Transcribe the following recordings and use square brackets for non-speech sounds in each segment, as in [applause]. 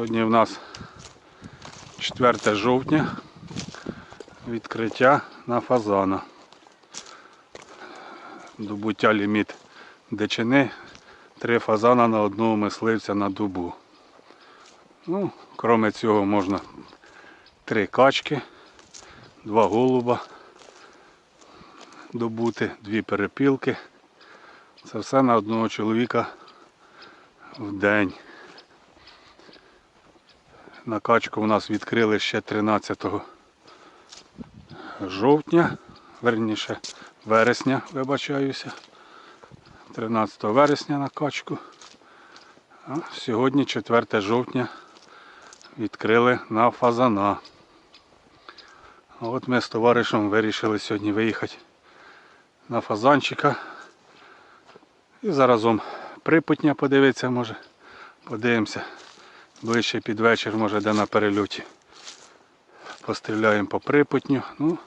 Сьогодні в нас 4 жовтня, відкриття на фазана. Добуття ліміт дичини, три фазана на одного мисливця на дубу. Ну, крім цього можна три качки, два голуба добути, дві перепілки. Це все на одного чоловіка в день. На качку у нас відкрили ще 13 жовтня, верніше вересня, вибачаюся. 13 вересня на качку. А сьогодні 4 жовтня відкрили на фазана. А от ми з товаришем вирішили сьогодні виїхати на фазанчика. І заразом припутня подивитися може. Подивимося. Ближче під вечір, може де на перельоті. Постріляємо по припутню. Ну,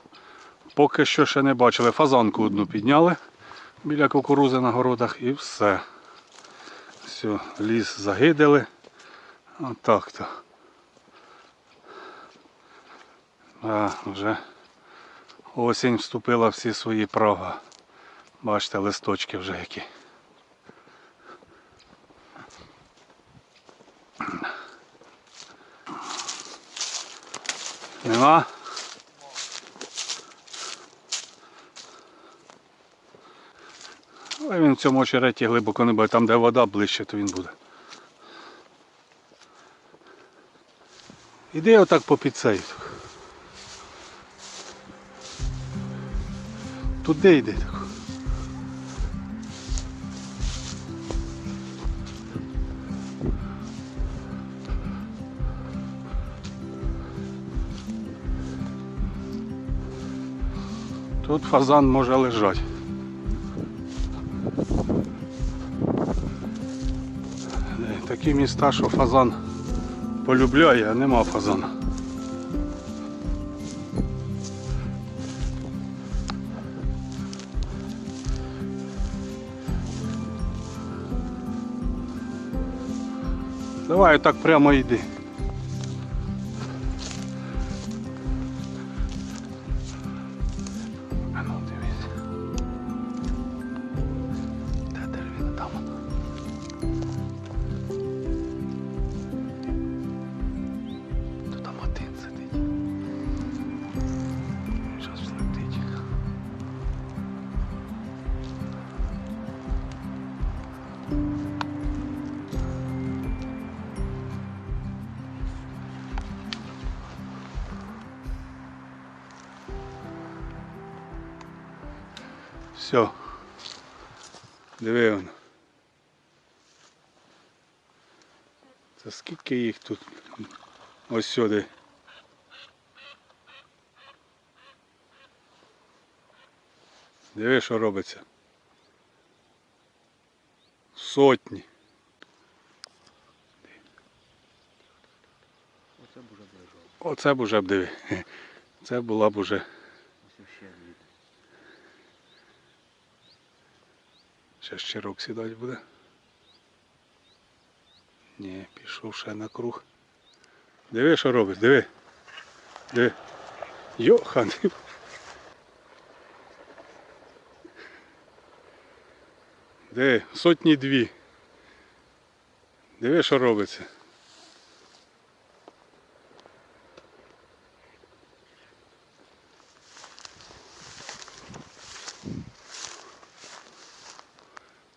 поки що ще не бачили. Фазанку одну підняли біля кукурузи на городах і все. Все, ліс загидали. Отак то. А, вже осінь вступила всі свої права. Бачите, листочки вже які. Нема? Але він в цьому очереті глибоко не буде, там де вода ближче, то він буде. Іди отак по цей. Туди йди так. Тут фазан може лежати. Такі міста, що фазан полюбляє, а нема фазана. Давай так прямо йди. Все. Диви воно. Це скільки їх тут? Ось сюди. Диви, що робиться. Сотні. Оце б уже лежав. Оце б уже б диви. Це була б уже. Ось ще звідти. Ще рок сідати буде. Ні, пішов ще на круг. Диви, що робить, диви. Диви. Йохан. Диви, сотні дві. Диви, що робиться.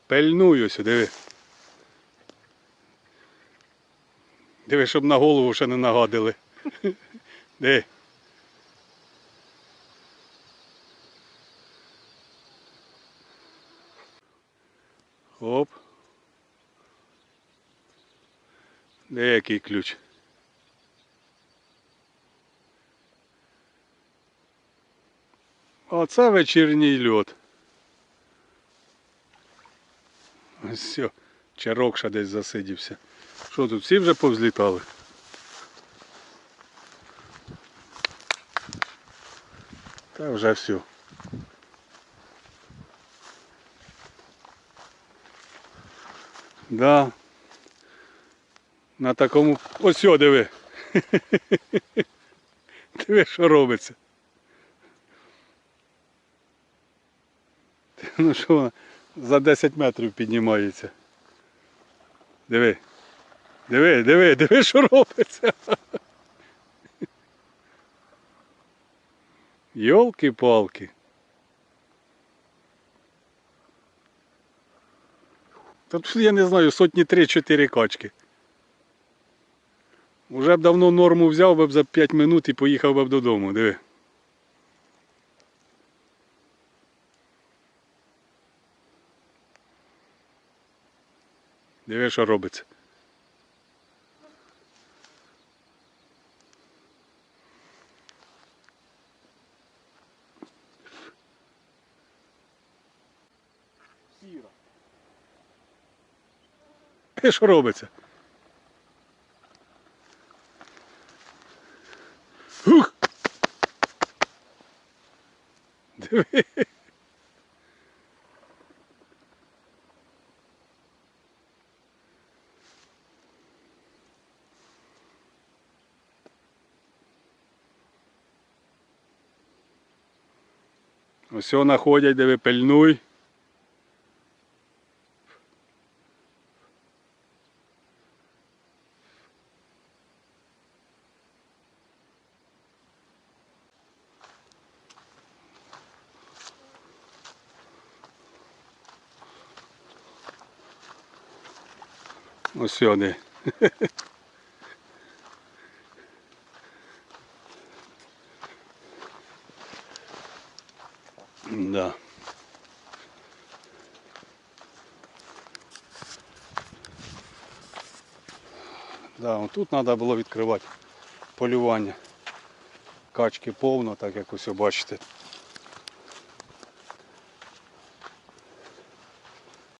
Пельнуюся, диви. Диви, щоб на голову ще не нагадили. [laughs] Диви. Оп. Де який ключ? Оце вечірній льот. Ось все, чарок десь засидівся. Що тут, всі вже повзлітали? Та вже все. Да. На такому. Ось сьо, диви. [laughs] Диви, що робиться. [laughs] Ну що, за 10 метрів піднімається. Диви. Диви, диви, диви, що робиться. Йолки-палки. Та тут, я не знаю, сотні 3-4 качки. Уже б давно норму взяв би б за 5 минут і поїхав би б додому, диви. Диви, що робиться. Сіра. Що робиться. Ух! Диви. Ось вона ходять, диви, пильнуй. Ось сюди. [laughs] Да. Да, тут треба було відкривати полювання. Качки повно, так як ось бачите.